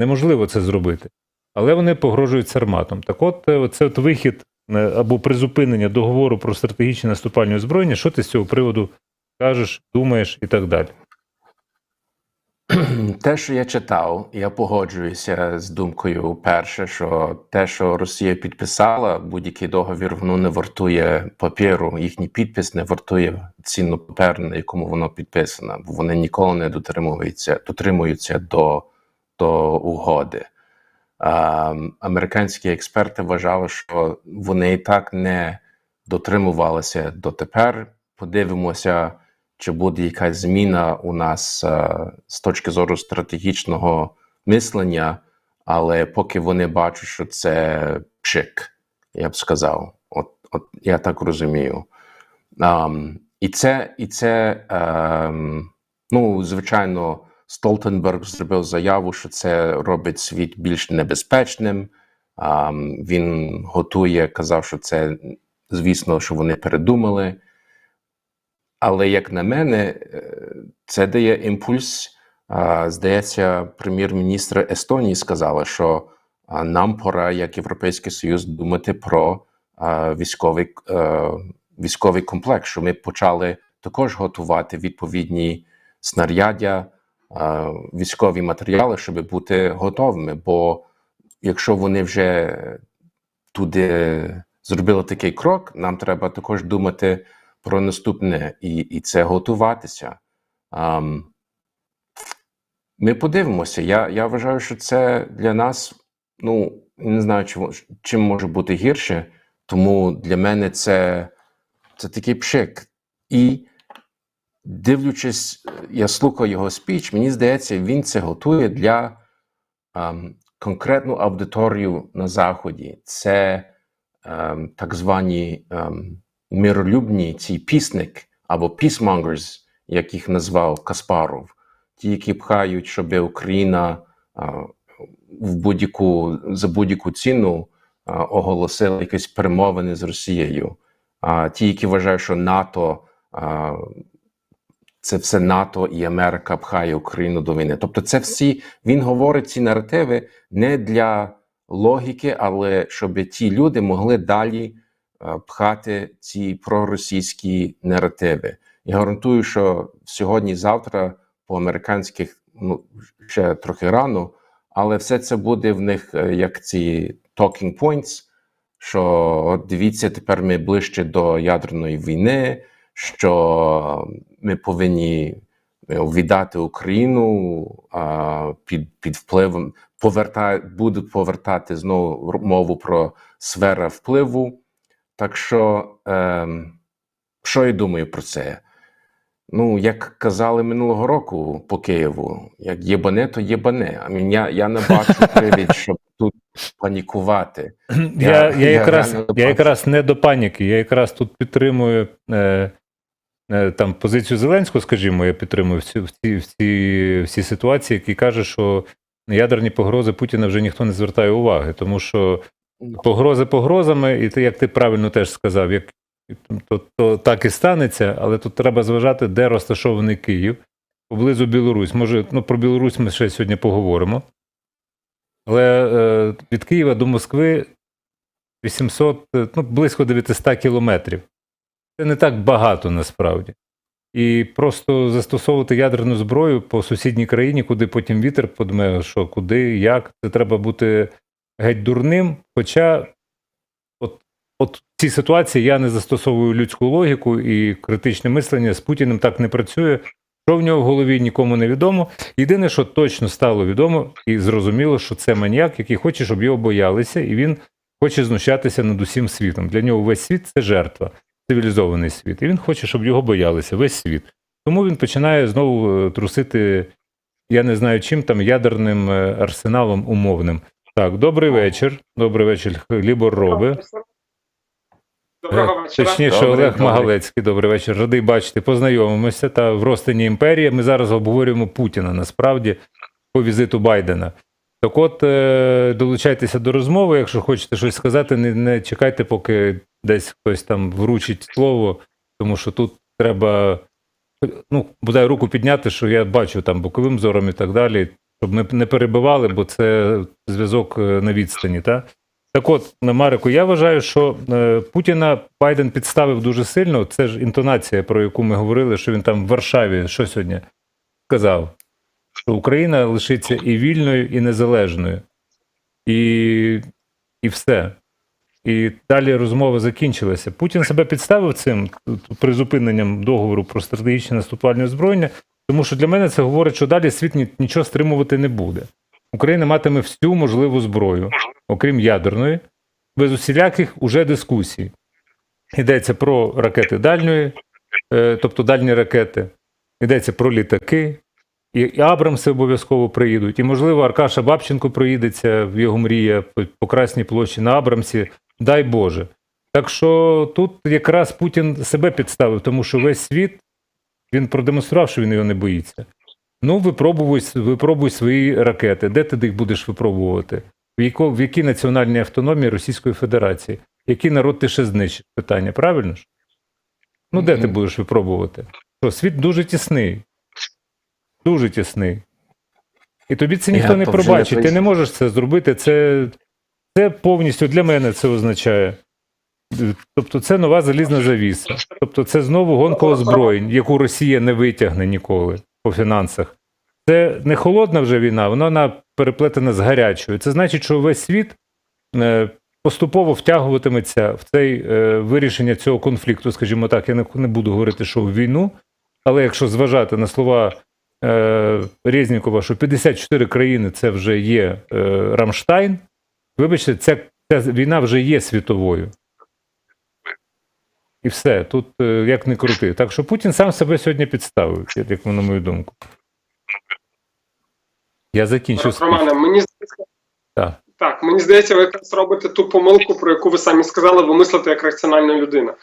Неможливо це зробити. Але вони погрожують Сарматом. Так от, е, це от вихід е, або призупинення договору про стратегічне наступальне озброєння. Що ти з цього приводу кажеш, думаєш і так далі? Те, що я читав, я погоджуюся з думкою, перше, що те, що Росія підписала, будь-який договір, воно не вартує папіру. Їхній підпис не вартує ціну паперу, на якому воно підписано, бо вони ніколи не дотримуються, дотримуються до, до угоди. А, американські експерти вважали, що вони і так не дотримувалися дотепер. Подивимося чи буде якась зміна у нас е, з точки зору стратегічного мислення, але поки вони бачать, що це пшик, я б сказав. От, от я так розумію. Um, і це, і це um, ну, звичайно, Столтенберг зробив заяву, що це робить світ більш небезпечним. Він готує, казав, що це, звісно, що вони передумали. Але як на мене, е, це дає імпульс. Здається, прем'єр-міністр Естонії сказала, що нам пора, як Європейський Союз, думати про військовий, е, військовий комплекс, що ми почали також готувати відповідні снаряддя, а, військові матеріали, щоб бути готовими. Бо якщо вони вже туди зробили такий крок, нам треба також думати про наступне і і це готуватися. Um, ми подивимося. Я я вважаю, що це для нас, ну не знаю, чим, чим може бути гірше, тому для мене це, це такий пшик. І дивлячись, я слухаю його спіч, мені здається, він це готує для um, конкретну аудиторію на Заході. Це um, так звані. Um, миролюбні ці пісник або як їх назвав Каспаров, ті, які пхають, щоб Україна а, в будь-яку за будь-яку ціну а, оголосила якісь перемовини з Росією. А ті, які вважають, що НАТО а, це все НАТО і Америка пхає Україну до війни. Тобто, це всі він говорить ці наративи не для логіки, але щоб ті люди могли далі. Е, пхати ці проросійські наративи. Я гарантую, що сьогодні-завтра по американських ну ще трохи рано, але все це буде в них е, як ці talking points, що от дивіться, тепер ми ближче до ядерної війни, що ми повинні е, віддати Україну а, під під впливом поверта, будуть повертати знову мову про сфера впливу. Так що, е, що я думаю про це? Ну, як казали минулого року по Києву, як єбане, то єбане. А я, я не бачу привід, щоб тут панікувати. Я я, я, якраз я, я якраз не до паніки, я якраз тут підтримую е, там позицію Зеленського, скажімо, я підтримую всі всі, всі, всі ситуації, які каже, що на ядерні погрози Путіна вже ніхто не звертає уваги, тому що Погрози погрозами, і ти, як ти правильно теж сказав, як то, то так і станеться, але тут треба зважати, де розташований Київ поблизу Білорусь. Може, ну про Білорусь ми ще сьогодні поговоримо. Але е, від Києва до Москви 800, ну, близько 900 кілометрів. Це не так багато насправді. І просто застосовувати ядерну зброю по сусідній країні, куди потім вітер подме, що куди, як, це треба бути геть дурним. Хоча от, от в цій ситуації я не застосовую людську логіку і критичне мислення з Путіним так не працює. Що в нього в голові нікому не відомо. Єдине, що точно стало відомо, і зрозуміло, що це маніяк, який хоче, щоб його боялися, і він хоче знущатися над усім світом. Для нього весь світ це жертва, цивілізований світ. І він хоче, щоб його боялися, весь світ. Тому він починає знову е, трусити, я не знаю чим там ядерним е, арсеналом умовним. Так, добрий вечір. Добрий вечір, Лібор Роби. Доброго вечора. Точніше, Добрий, Олег добрий. Магалецький, добрий вечір. Радий бачити, познайомимося. Та в розтині імперії ми зараз обговорюємо Путіна насправді по візиту Байдена. Так от, е, долучайтеся до розмови, якщо хочете щось сказати, не, не чекайте, поки десь хтось там вручить слово, тому що тут треба ну, бодай руку підняти, що я бачу там боковим зором і так далі. щоб ми не перебивали, бо це зв'язок е, на відстані. Та? Так от, Марику, я вважаю, що е, Путіна Байден підставив дуже сильно. Це ж інтонація, про яку ми говорили, що він там в Варшаві що сьогодні сказав, що Україна лишиться і вільною, і незалежною. І, і все. І далі розмова закінчилася. Путін себе підставив цим призупиненням договору про стратегічне наступальне озброєння, тому що для мене це говорить, що далі світ нічого стримувати не буде. Україна матиме всю можливу зброю, окрім ядерної, без усіляких уже дискусій. Йдеться про ракети дальньої, е, тобто дальні ракети, йдеться про літаки, і, Абрамси обов'язково приїдуть. І, можливо, Аркаша Бабченко проїдеться в його мрія по Красній площі на Абрамсі. Дай Боже. Так що тут якраз Путін себе підставив, тому що весь світ він продемонстрував, що він його не боїться. Ну, випробуй, випробуй свої ракети. Де ти їх будеш випробувати? В, яко, в якій національній автономії Російської Федерації? Який народ ти ще знищиш? Питання, правильно ж? Ну, де ти будеш випробувати? Що, світ дуже тісний. Дуже тісний. І тобі це ніхто Я не пробачить. Ти не можеш це зробити. Це, це повністю для мене це означає. Тобто це нова залізна завіса. Тобто це знову гонка озброєнь, яку Росія не витягне ніколи по фінансах. Це не холодна вже війна, вона переплетена з гарячою. Це значить, що весь світ е, поступово втягуватиметься в цей е, вирішення цього конфлікту, скажімо так. Я не, буду говорити, що в війну, але якщо зважати на слова е, Резнікова, що 54 країни це вже є Рамштайн, вибачте, ця, ця війна вже є світовою. І все, тут е, як не крути. Так що Путін сам себе сьогодні підставив, як на мою думку. Я закінчив. Романе, мені здається, Так. так, мені здається, ви якраз робите ту помилку, про яку ви самі сказали, ви мислите як раціональна людина.